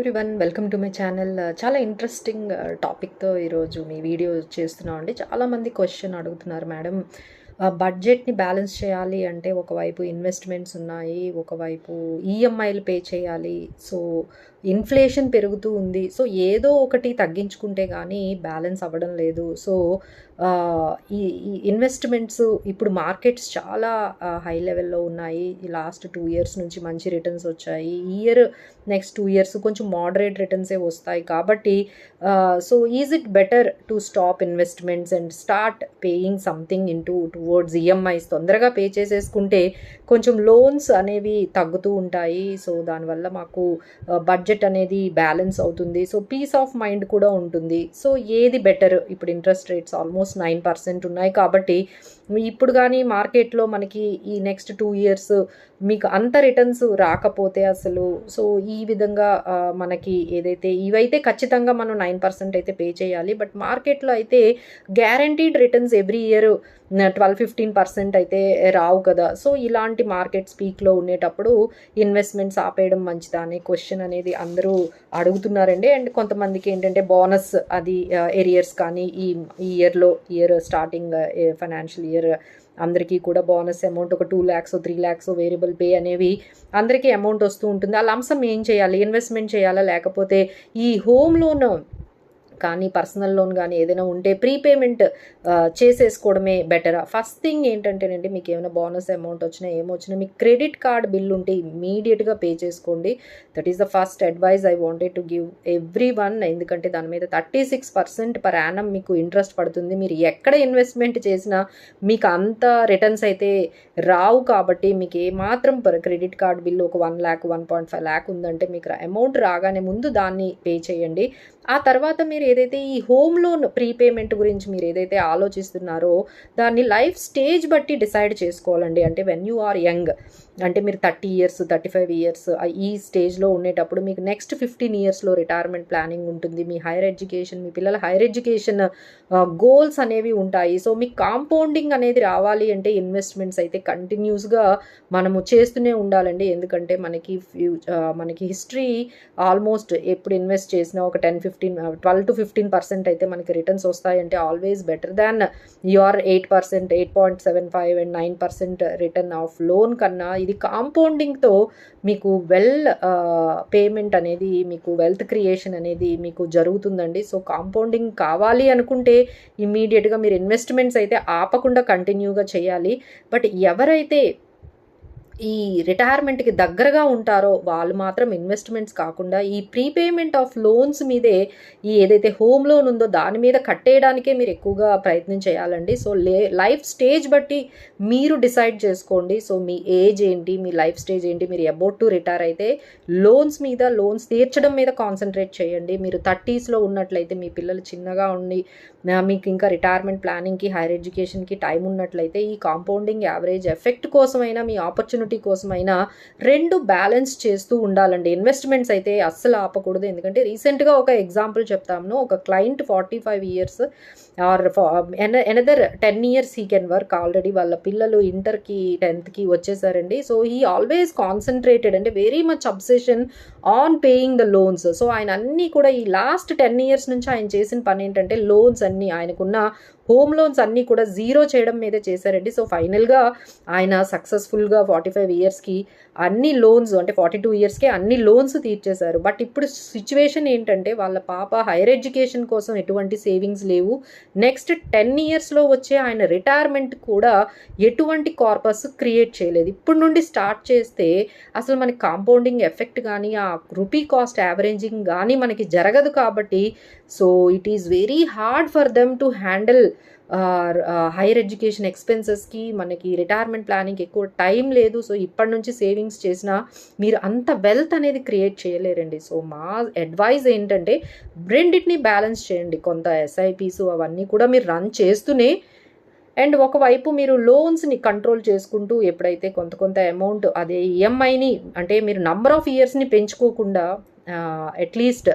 Everyone welcome to my channel చాలా interesting టాపిక్తో ఈరోజు మీ వీడియో చేస్తున్నాం అండి. చాలామంది క్వశ్చన్ అడుగుతున్నారు మేడం బడ్జెట్ని బ్యాలెన్స్ చేయాలి అంటే ఒకవైపు ఇన్వెస్ట్మెంట్స్ ఉన్నాయి ఒకవైపు ఈఎంఐలు పే చేయాలి. సో ఇన్ఫ్లేషన్ పెరుగుతూ ఉంది. సో ఏదో ఒకటి తగ్గించుకుంటే కానీ బ్యాలెన్స్ అవ్వడం లేదు. సో ఈ ఇన్వెస్ట్మెంట్స్ ఇప్పుడు మార్కెట్స్ చాలా హై లెవెల్లో ఉన్నాయి. లాస్ట్ టూ ఇయర్స్ నుంచి మంచి రిటర్న్స్ వచ్చాయి. ఈ ఇయర్ నెక్స్ట్ టూ ఇయర్స్ కొంచెం మోడరేట్ రిటర్న్సే వస్తాయి కాబట్టి so is it better to stop investments and start paying something in to towards EMIs? తొందరగా పే చేసేసుకుంటే కొంచెం లోన్స్ అనేవి తగ్గుతూ ఉంటాయి. సో దానివల్ల మాకు బడ్జెట్ అనేది బ్యాలెన్స్ అవుతుంది. సో పీస్ ఆఫ్ మైండ్ కూడా ఉంటుంది. సో ఏది బెటర్? ఇప్పుడు interest rates almost nine percent ఉన్నాయి కాబట్టి ఇప్పుడు కానీ మార్కెట్లో మనకి ఈ నెక్స్ట్ టూ ఇయర్స్ మీకు అంత రిటర్న్స్ రాకపోతే అసలు సో ఈ విధంగా మనకి ఏదైతే ఇవైతే ఖచ్చితంగా మనం నైన్ పర్సెంట్ అయితే పే చేయాలి. బట్ మార్కెట్లో అయితే guaranteed returns every year twelve fifteen percent అయితే రావు కదా. సో ఇలాంటి మార్కెట్ స్పీక్లో ఉండేటప్పుడు ఇన్వెస్ట్మెంట్స్ ఆపేయడం మంచిదా అనే క్వశ్చన్ అనేది అందరూ అడుగుతున్నారండి. అండ్ కొంతమందికి ఏంటంటే బోనస్ అది ఏరియర్స్ కానీ ఈ ఇయర్లో ఇయర్ స్టార్టింగ్ ఫైనాన్షియల్ ఇయర్ అందరికీ కూడా బోనస్ అమౌంట్ ఒక two lakhs three lakhs variable pay అనేవి అందరికీ అమౌంట్ వస్తూ ఉంటుంది. ఆ లంసం ఏం చేయాలి? ఇన్వెస్ట్మెంట్ చేయాలా? లేకపోతే ఈ హోమ్ లోన్ కానీ పర్సనల్ లోన్ కానీ ఏదైనా ఉంటే ప్రీపేమెంట్ చేసేసుకోవడమే బెటరా. ఫస్ట్ థింగ్ ఏంటంటేనండి మీకు ఏమైనా బోనస్ అమౌంట్ వచ్చినా ఏమొచ్చినా మీకు క్రెడిట్ కార్డ్ బిల్ ఉంటే ఇమీడియట్గా పే చేసుకోండి. That is the first advice I wanted to give everyone ఎందుకంటే దాని మీద thirty six percent per annum మీకు ఇంట్రెస్ట్ పడుతుంది. మీరు ఎక్కడ ఇన్వెస్ట్మెంట్ చేసినా మీకు అంత రిటర్న్స్ అయితే రావు కాబట్టి మీకు ఏమాత్రం క్రెడిట్ కార్డ్ బిల్ ఒక one lakh one point five lakh ఉందంటే మీకు అమౌంట్ రాగానే ముందు దాన్ని పే చేయండి. ఆ తర్వాత మీరు ఏదైతే ఈ హోమ్ లోన్ ప్రీపేమెంట్ గురించి మీరు ఏదైతే ఆలోచిస్తున్నారో దాన్ని లైఫ్ స్టేజ్ బట్టి డిసైడ్ చేసుకోవాలండి. అంటే వెన్ యూ ఆర్ యంగ్ అంటే మీరు thirty years thirty five years ఈ స్టేజ్లో ఉండేటప్పుడు మీకు నెక్స్ట్ ఫిఫ్టీన్ ఇయర్స్లో రిటైర్మెంట్ ప్లానింగ్ ఉంటుంది. మీ హైయర్ ఎడ్యుకేషన్ మీ పిల్లల హైయర్ ఎడ్యుకేషన్ గోల్స్ అనేవి ఉంటాయి. సో మీకు కాంపౌండింగ్ అనేది రావాలి అంటే ఇన్వెస్ట్మెంట్స్ అయితే కంటిన్యూస్గా మనము చేస్తూనే ఉండాలండి. ఎందుకంటే మనకి ఫ్యూ మనకి హిస్టరీ ఆల్మోస్ట్ ఎప్పుడు ఇన్వెస్ట్ చేసినా ఒక ten fifteen fifteen twelve to fifteen percent అయితే మనకి రిటర్న్స్ వస్తాయంటే always better than your eight percent eight point seven five and nine percent return of loan కన్నా ఇది కాంపౌండింగ్తో మీకు వెల్ పేమెంట్ uh, అనేది మీకు వెల్త్ క్రియేషన్ అనేది మీకు జరుగుతుందండి. సో కాంపౌండింగ్ కావాలి అనుకుంటే ఇమీడియట్గా మీరు ఇన్వెస్ట్మెంట్స్ అయితే ఆపకుండా కంటిన్యూగా చేయాలి. బట్ ఎవరైతే ఈ రిటైర్మెంట్కి దగ్గరగా ఉంటారో వాళ్ళు మాత్రం ఇన్వెస్ట్మెంట్స్ కాకుండా ఈ ప్రీపేమెంట్ ఆఫ్ లోన్స్ మీదే ఈ ఏదైతే హోమ్ లోన్ ఉందో దాని మీద కట్టేయడానికే మీరు ఎక్కువగా ప్రయత్నం చేయాలండి. సో లే లైఫ్ స్టేజ్ బట్టి మీరు డిసైడ్ చేసుకోండి. సో మీ ఏజ్ ఏంటి మీ లైఫ్ స్టేజ్ ఏంటి మీరు అబౌట్ టు రిటైర్ అయితే లోన్స్ మీద లోన్స్ తీర్చడం మీద కాన్సన్ట్రేట్ చేయండి. మీరు థర్టీస్లో ఉన్నట్లయితే మీ పిల్లలు చిన్నగా ఉండి మీకు ఇంకా రిటైర్మెంట్ ప్లానింగ్కి హైయర్ ఎడ్యుకేషన్కి టైం ఉన్నట్లయితే ఈ కాంపౌండింగ్ యావరేజ్ ఎఫెక్ట్ కోసమైనా మీ ఆపర్చునిటీ కోసమైనా రెండు బ్యాలెన్స్ చేస్తూ ఉండాలండి. ఇన్వెస్ట్మెంట్స్ అయితే అస్సలు ఆపకూడదు. ఎందుకంటే రీసెంట్గా ఒక ఎగ్జాంపుల్ చెప్తాము ఒక client forty five years or another ten years he can work already వాళ్ళ పిల్లలు ఇంటర్కి టెన్త్కి వచ్చేసారండి. సో హీ ఆల్వేస్ కాన్సన్ట్రేటెడ్ అంటే very much obsession on paying the loans so ఆయన అన్నీ కూడా ఈ లాస్ట్ టెన్ ఇయర్స్ నుంచి ఆయన చేసిన పని ఏంటంటే లోన్స్ అన్నీ ఆయనకున్న హోమ్ లోన్స్ అన్నీ కూడా జీరో చేయడం మీదే చేశారండి. సో ఫైనల్గా ఆయన సక్సెస్ఫుల్గా ఫార్టీ ఫైవ్ ఇయర్స్కి అన్ని లోన్స్ అంటే ఫార్టీ టూ ఇయర్స్కి అన్ని లోన్స్ తీర్చేశారు. బట్ ఇప్పుడు సిచ్యువేషన్ ఏంటంటే వాళ్ళ పాప హైయర్ ఎడ్యుకేషన్ కోసం ఎటువంటి సేవింగ్స్ లేవు. నెక్స్ట్ టెన్ ఇయర్స్లో వచ్చే ఆయన రిటైర్మెంట్ కూడా ఎటువంటి కార్పస్ క్రియేట్ చేయలేదు. ఇప్పుడు నుండి స్టార్ట్ చేస్తే అసలు మనకి కాంపౌండింగ్ ఎఫెక్ట్ కానీ ఆ రూపీ కాస్ట్ యావరేజింగ్ కానీ మనకి జరగదు కాబట్టి so it is very hard for them to handle higher education ఎక్స్పెన్సెస్కి మనకి రిటైర్మెంట్ ప్లానింగ్కి ఎక్కువ టైం లేదు. సో ఇప్పటి నుంచి సేవింగ్స్ చేసినా మీరు అంత వెల్త్ అనేది క్రియేట్ చేయలేరండి. సో మా అడ్వైజ్ ఏంటంటే రెండింటిని బ్యాలెన్స్ చేయండి. కొంత ఎస్ఐపీస్ అవన్నీ కూడా మీరు రన్ చేస్తూనే అండ్ ఒకవైపు మీరు లోన్స్ని కంట్రోల్ చేసుకుంటూ ఎప్పుడైతే కొంత కొంత అమౌంట్ అదే ఈఎంఐని అంటే మీరు నంబర్ ఆఫ్ ఇయర్స్ని పెంచుకోకుండా అట్లీస్ట్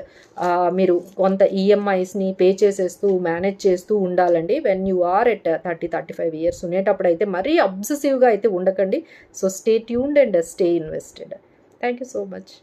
మీరు కొంత ఈఎంఐస్ని పే చేసేస్తూ మేనేజ్ చేస్తూ ఉండాలండి. When you are at thirty thirty five years ఉండేటప్పుడు అయితే మరీ అబ్సెసివ్గా అయితే ఉండకండి. So stay tuned and stay invested thank you so much